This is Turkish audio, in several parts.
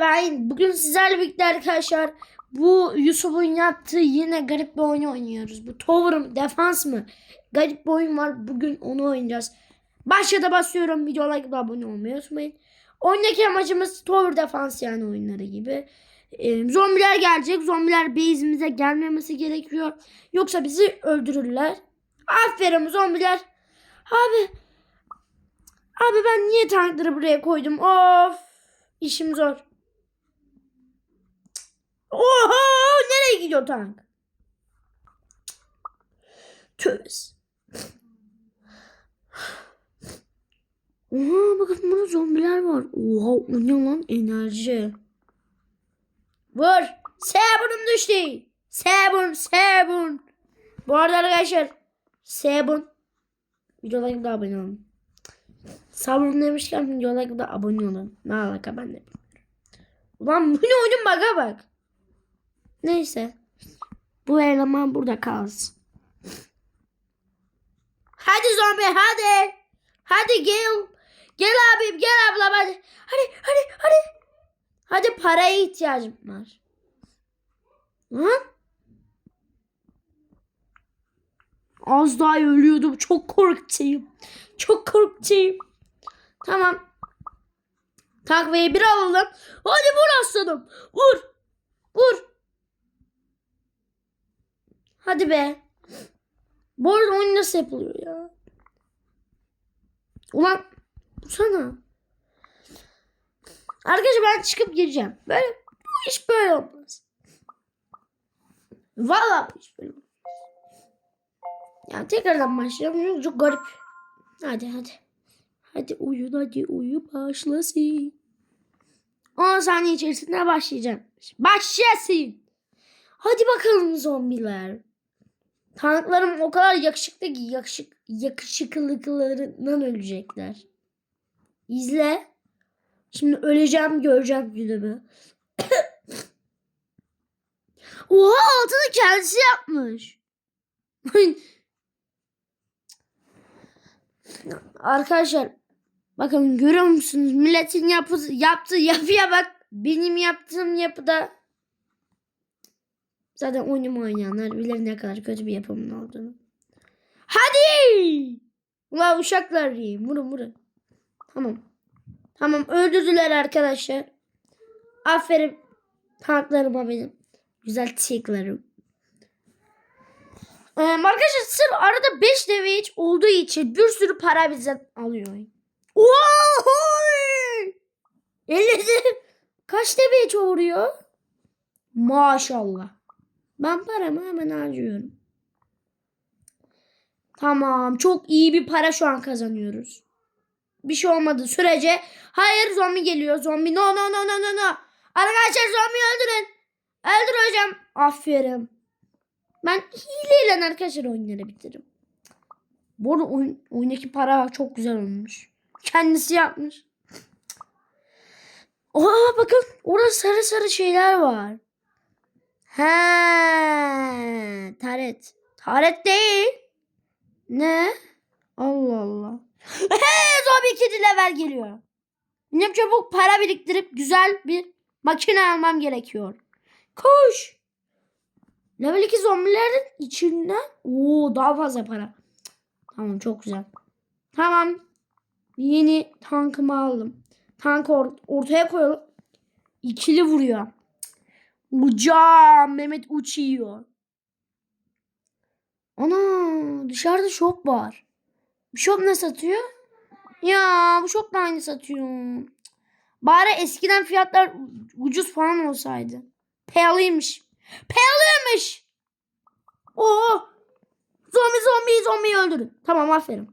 ben bugün sizlerle birlikte arkadaşlar bu Yusuf'un yaptığı yine garip bir oyun oynuyoruz. Bu Tower mı defans mı? Garip bir oyun var. Bugün onu oynayacağız. Başta basıyorum. Video like abone olmayı unutmayın. Oyundaki amacımız Tower defans yani oyunları gibi. Ee, zombiler gelecek. Zombiler base'imize gelmemesi gerekiyor. Yoksa bizi öldürürler. Aferin zombiler. Abi. Abi ben niye tankları buraya koydum? Of. İşim zor. Oho! Nereye gidiyor tank? Tövbe. Oha bakın burada zombiler var. Oha o ne lan enerji. Vur. Sabunum düştü. Sabun sabun. Bu arada arkadaşlar sabun. Videolarıma da abone olun. Sabun demişken videolarıma da abone olun. Ne alaka ben de bilmiyorum. Ulan bu ne oyunun baga bak. Neyse. Bu eleman burada kalsın. Hadi zombi hadi. Hadi gel. Gel abim gel ablam hadi. Hadi hadi hadi. Hadi paraya ihtiyacım var. Ha? Az daha ölüyordum. Çok korktum. Çok korktum. Tamam. Takviye bir alalım. Hadi vur aslanım. Vur. Vur. Hadi be. Bu arada oyun nasıl yapılıyor ya? Ulan sana. Arkadaşlar ben çıkıp gireceğim. Böyle bu iş böyle olmaz. Valla bu iş böyle olmaz. Ya tekrardan başlayalım. Çünkü çok garip. Hadi hadi. Hadi uyun hadi uyu başlasın. 10 saniye içerisinde başlayacağım. Başlasın. Hadi bakalım zombiler. Tanklarım o kadar yakışıklı ki yakışık, yakışıklılıklarından ölecekler. İzle. Şimdi öleceğim göreceğim günümü. Oha altını kendisi yapmış. Arkadaşlar bakın görüyor musunuz? Milletin yapı, yaptığı yapıya bak. Benim yaptığım yapıda zaten oyunumu oynayanlar bilir ne kadar kötü bir yapımın olduğunu. Hadi! Ulan uşaklar diyeyim. Vurun vurun. Tamam. Tamam öldürdüler arkadaşlar. Aferin tanklarıma benim. Güzel tiklerim. Ee, arkadaşlar sırf arada 5 deve hiç olduğu için bir sürü para bizden alıyor. Ohoy! 50 Kaç deve hiç vuruyor? Maşallah. Ben paramı hemen harcıyorum. Tamam. Çok iyi bir para şu an kazanıyoruz. Bir şey olmadı sürece. Hayır zombi geliyor. Zombi no no no no no no. Arkadaşlar zombi öldürün. Öldür hocam. Aferin. Ben hileyle arkadaşlar oyunları bitiririm. Bu arada oyun, oyundaki para çok güzel olmuş. Kendisi yapmış. Oha bakın orada sarı sarı şeyler var. He, taret. Taret değil. Ne? Allah Allah. He, zombi ikinci level geliyor. Benim çabuk para biriktirip güzel bir makine almam gerekiyor. Koş. Level 2 zombilerin içinden Oo daha fazla para. Tamam çok güzel. Tamam. Yeni tankımı aldım. Tankı or- ortaya koyalım. İkili vuruyor. Ucam Mehmet uçuyor. Ana dışarıda shop var. Shop ne satıyor? Ya bu shop da aynı satıyor. Bari eskiden fiyatlar ucuz falan olsaydı. Pahalıymış. Pahalıymış. Oo. Zombi zombi zombi öldürün. Tamam aferin.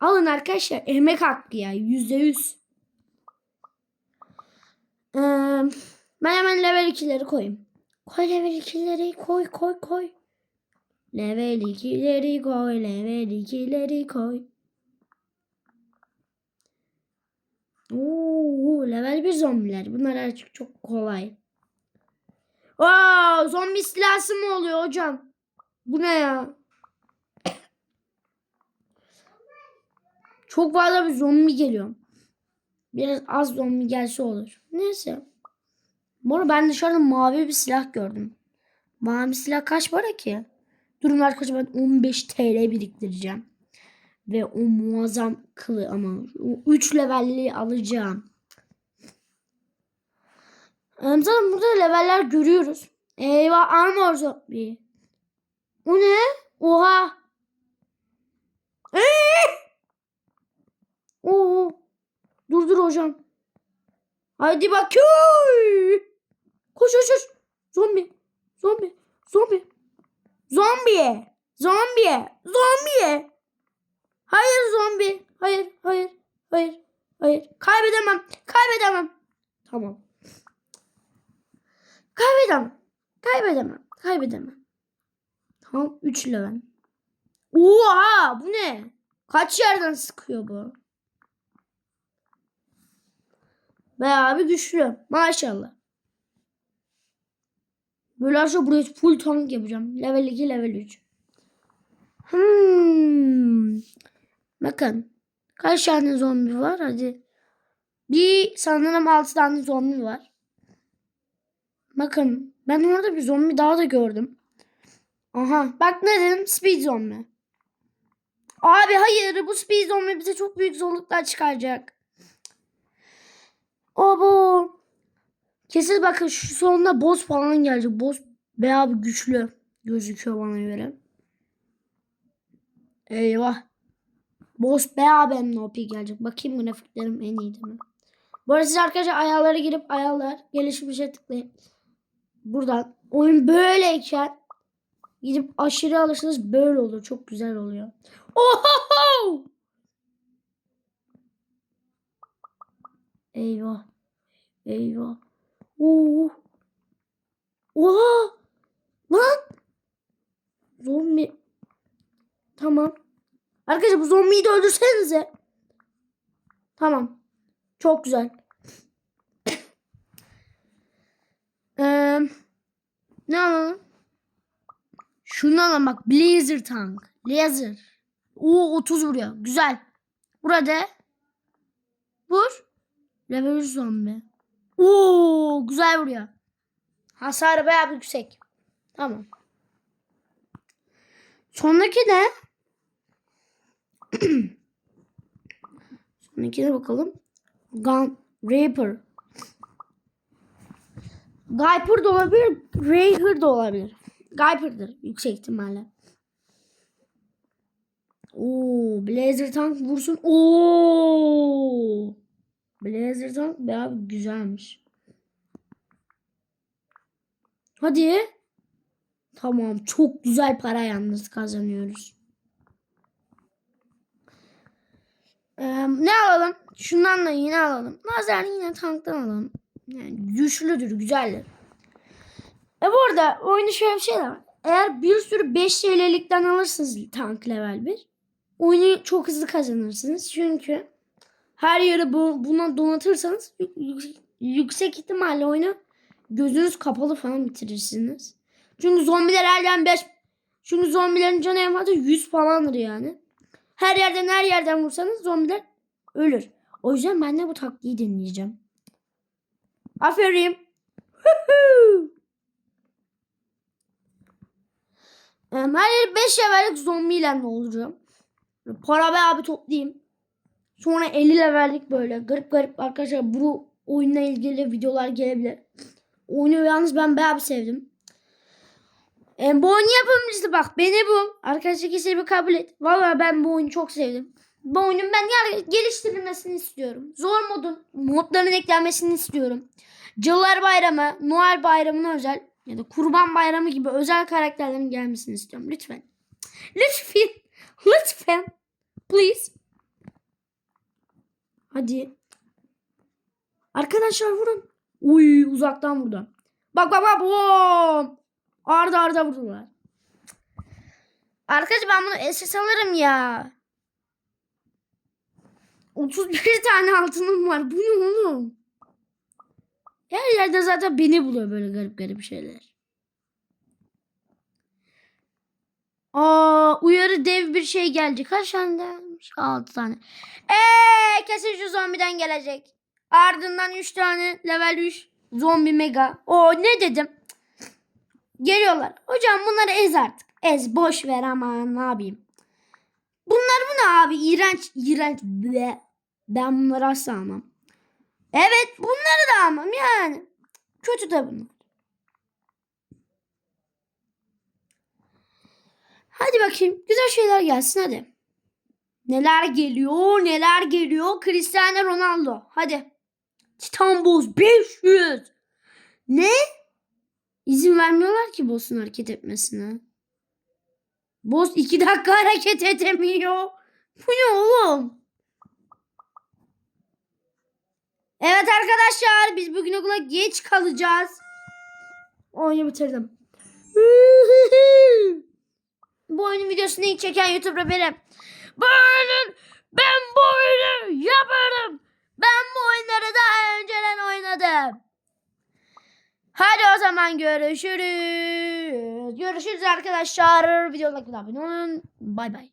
Alın arkadaşlar. Emek hakkı ya. Yüzde yüz. Ee, ben hemen level 2'leri koyayım. Koy level 2'leri koy koy koy. Level 2'leri koy. Level 2'leri koy. Oo, level 1 zombiler. Bunlar artık çok kolay. Aa, zombi istilası mı oluyor hocam? Bu ne ya? Çok fazla bir zombi geliyor. Biraz az zombi gelse olur. Neyse. Arada ben dışarıda mavi bir silah gördüm. Mavi silah kaç para ki? Durun arkadaşlar ben 15 TL biriktireceğim. Ve o muazzam kılı ama o 3 levelli alacağım. Zaten burada leveller görüyoruz. Eyvah armor zombie. O ne? Oha. Eee! Oo. Dur dur hocam. Hadi bakayım. Koş koş koş. Zombi. Zombi. Zombi. Zombi. Zombi. Zombi. Hayır zombi. Hayır hayır hayır hayır. Kaybedemem. Kaybedemem. Tamam. Kaybedemem. Kaybedemem. Kaybedemem. Tamam 3 level. Oha bu ne? Kaç yerden sıkıyor bu? Bayağı bir güçlü. Maşallah. Böyle aşağı buraya full tank yapacağım. Level 2, level 3. Hmm. Bakın. Kaç tane zombi var? Hadi. Bir sanırım 6 tane zombi var. Bakın. Ben orada bir zombi daha da gördüm. Aha. Bak ne dedim? Speed zombi. Abi hayır. Bu speed zombi bize çok büyük zorluklar çıkaracak. Abo. Kesin bakın şu sonunda boss falan gelecek. Boss bayağı güçlü gözüküyor bana göre. Eyvah. Boss bayağı benim OP gelecek. Bakayım grafiklerim en iyi değil mi? Bu arada siz arkadaşlar ayarlara girip ayarlar gelişmişe tıklayın. Buradan oyun böyleyken gidip aşırı alırsanız böyle olur. Çok güzel oluyor. Oho! Eyvah. Eyvah. Oo. Oha! Lan! Zombi. Tamam. Arkadaşlar bu zombiyi de öldürsenize. Tamam. Çok güzel. Ee, ne alalım? Şunu alalım bak. Blazer tank. Laser. Oo 30 vuruyor. Güzel. Burada. Vur. 3 zombi. Oo güzel vuruyor. Hasarı bayağı yüksek. Tamam. Sondaki ne? Sondakine bakalım. Gun Reaper. Guyper da olabilir. Raher da olabilir. Guyper'dır yüksek ihtimalle. Oo, Blazer tank vursun. Oo! Blazer tank bayağı güzelmiş. Hadi. Tamam. Çok güzel para yalnız kazanıyoruz. Ee, ne alalım? Şundan da yine alalım. Lazer yine tanktan alalım. Yani güçlüdür, güzeldir. E bu arada oyunda şöyle bir şey de var. Eğer bir sürü 5 TL'likten alırsınız tank level 1. Oyunu çok hızlı kazanırsınız. Çünkü her yeri bu, buna donatırsanız yük- yüksek ihtimalle oyunu gözünüz kapalı falan bitirirsiniz. Çünkü zombiler her yerden 5 çünkü zombilerin canı en fazla 100 falandır yani. Her yerden her yerden vursanız zombiler ölür. O yüzden ben de bu taktiği deneyeceğim. Aferin. Her yeri 5 levellik zombiyle. Böyle Para be abi toplayayım. Sonra 50 levellik böyle garip garip arkadaşlar bu oyunla ilgili videolar gelebilir. Oyunu yalnız ben bayağı bir sevdim. E, bu oyunu yapımcısı bak beni bu. Arkadaşlar kesin bir kabul et. Valla ben bu oyunu çok sevdim. Bu oyunun ben geliştirilmesini istiyorum. Zor modun modların eklenmesini istiyorum. Cadılar Bayramı, Noel Bayramı'na özel ya da Kurban Bayramı gibi özel karakterlerin gelmesini istiyorum. Lütfen. Lütfen. Lütfen. Please. Hadi. Arkadaşlar vurun. Uy uzaktan vurdu. Bak bak bak. Bom. Arda arda vurdular. Arkadaşlar ben bunu SS alırım ya. 31 tane altınım var. Bu ne oğlum? Her yerde zaten beni buluyor böyle garip garip şeyler. Aa, uyarı dev bir şey gelecek. Kaç tane gelmiş? 6 tane. Eee kesin şu zombiden gelecek. Ardından 3 tane level 3 zombi mega. O ne dedim? Geliyorlar. Hocam bunları ez artık. Ez boş ver ama ne yapayım. Bunlar bu ne abi? İğrenç, iğrenç. Ble. Ben bunları asla almam. Evet bunları da almam yani. Kötü de bunlar. Hadi bakayım. Güzel şeyler gelsin hadi. Neler geliyor neler geliyor. Cristiano Ronaldo. Hadi. Titan Boss 500. Ne? İzin vermiyorlar ki Boss'un hareket etmesine. Boss 2 dakika hareket edemiyor. Bu ne oğlum? Evet arkadaşlar biz bugün okula geç kalacağız. Oyunu bitirdim. Bu oyunun videosunu ilk çeken YouTuber benim. Bu oyunun ben bu oyunu yaparım. Ben bu oyunları daha önceden oynadım. Hadi o zaman görüşürüz. Görüşürüz arkadaşlar. Videoda abone olun. Bay bay.